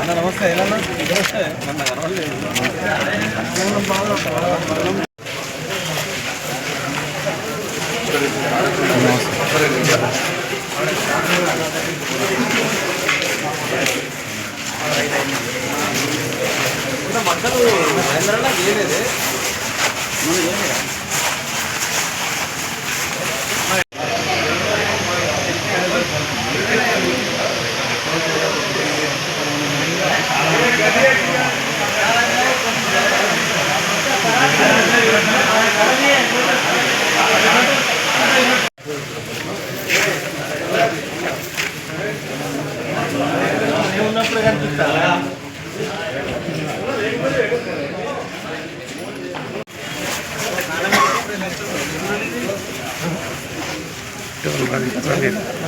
అన్న నమస్తే ఎలా నన్ను కనవలేదు Thank you. మక్కలు మహేంద్రలో చేయలేదే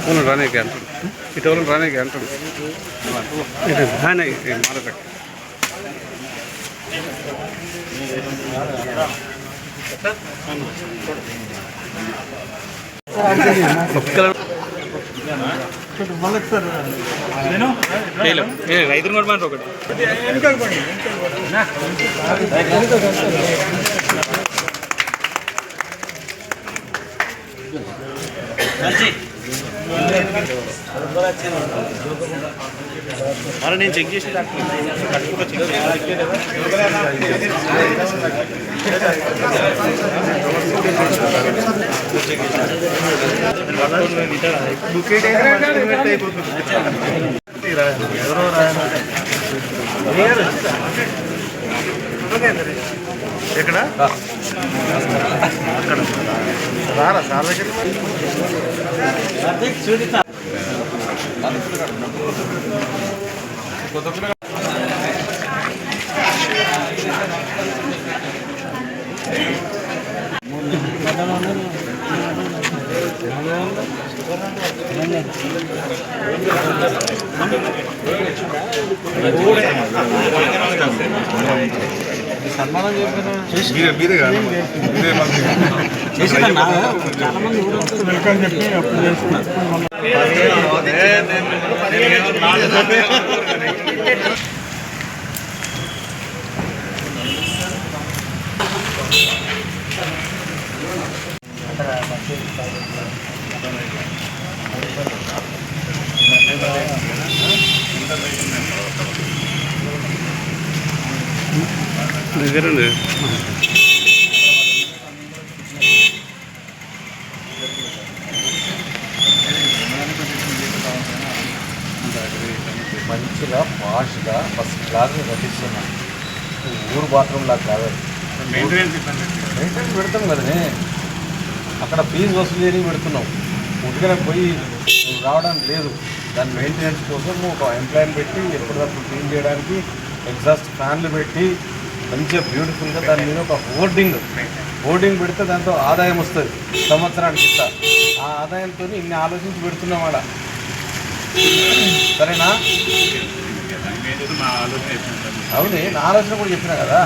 ఫోన్ రానీకి అంటాడు ఇటు రానీకి అంటాడు ఇది రానే మారక రైతులు కూడా మాట ఒకటి. మరి నేను చెక్ చేసి ఎవరో రాయన ఎక్కడ? అక్కడ. రారా సార్ దగ్గర? సన్మానం చెప్పిన మీరే మీరే కాదు మీరే వెల్కమ్ చెప్పి అప్పుడు దగ్గరండి మంచిగా ఫాస్ట్గా ఫస్ట్ క్లాస్ కట్టిస్తున్నాం. ఊరు బాత్రూమ్ లాగా కాదు మెయింటెనెన్స్ పెడతాం కదనే. అక్కడ ఫీజు వసూలు చేయడానికి పెడుతున్నాం. ఉడికన పోయి రావడానికి లేదు. దాని మెయింటెనెన్స్ కోసం ఒక ఎంప్లాయీని పెట్టి ఎప్పటికప్పుడు క్లీన్ చేయడానికి ఎగ్జాస్ట్ ఫ్యాన్లు పెట్టి మంచిగా బ్యూటిఫుల్గా దాని మీద ఒక హోర్డింగ్ హోర్డింగ్ పెడితే దాంతో ఆదాయం వస్తుంది సంవత్సరానికి ఇంత ఆ ఆదాయంతో ఇన్ని ఆలోచించి పెడుతున్నాం ఆడ. సరేనా? అవునే నా ఆలోచన కూడా చెప్పినా కదా.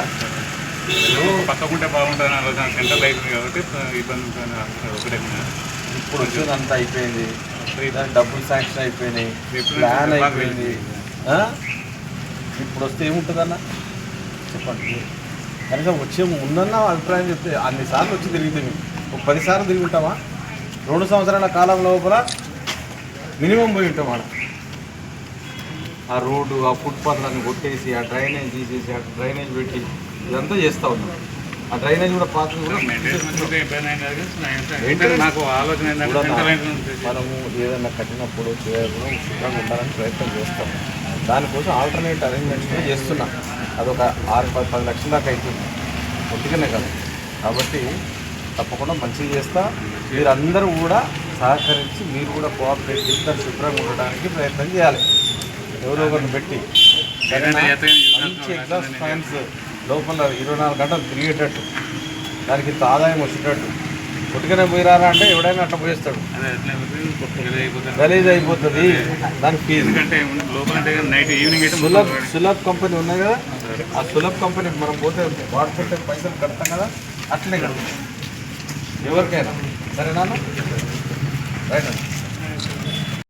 పక్కకుంటే బాగుంటుంది ఆలోచన సెంటర్ అయిపోయింది కాబట్టి ఇబ్బంది ఇప్పుడు వచ్చేది అంతా అయిపోయింది డబ్బులు శాంక్షన్ అయిపోయినాయి. ప్లాన్ అయిపోయింది? ఇప్పుడు వస్తే ఏముంటుందన్న? చెప్పండి. కనీసం వచ్చే ముందన్న అభిప్రాయం చెప్తే అన్నిసార్లు వచ్చి తిరిగితే మేము ఒక పదిసార్లు తిరిగి ఉంటామా రెండు సంవత్సరాల కాలం లోపల మినిమం పోయి ఉంటాం ఆడ ఆ రోడ్డు ఆ ఫుట్పాత్లను కొట్టేసి ఆ డ్రైనేజ్ తీసేసి ఆ డ్రైనేజ్ పెట్టి ఇదంతా చేస్తూ ఉన్నాం. ఆ డ్రైనేజ్ కూడా పాత కూడా మనము ఏదైనా కట్టినప్పుడు చేయకుండా శుభ్రంగా ఉండాలని ప్రయత్నం చేస్తాం. దానికోసం ఆల్టర్నేట్ అరేంజ్మెంట్స్ కూడా చేస్తున్నాం. అదొక ఆరు పది పది లక్షల దాకా అవుతుంది కొద్దిగానే కదా. కాబట్టి తప్పకుండా మంచిగా చేస్తా. మీరందరూ కూడా సహకరించి మీరు కూడా కోఆపరేట్ చేసి దాన్ని శుభ్రంగా ఉండడానికి ప్రయత్నం చేయాలి. ఎవరో ఒకరిని పెట్టి? మంచి ఎగ్జాస్ట్ ఫ్యాన్స్ లోపల ఇరవై నాలుగు గంటలు తిరిగేటట్టు. దానికి ఇంత ఆదాయం వచ్చేటట్టు. కొట్టుకనే పోయిరారా అంటే ఎవడైనా అట్లా పోయిస్తాడు. గలీజ్ అయిపోతుంది. దాని ఫీజు. సులభ్ సులభ్ కంపెనీ ఉన్నాయి కదా. ఆ సులభ్ కంపెనీకి మనం పోతే వాడుకుంటే పైసలు కడతాం కదా అట్లనే కడతాం ఎవరికైనా. సరేనా రైట్ అండి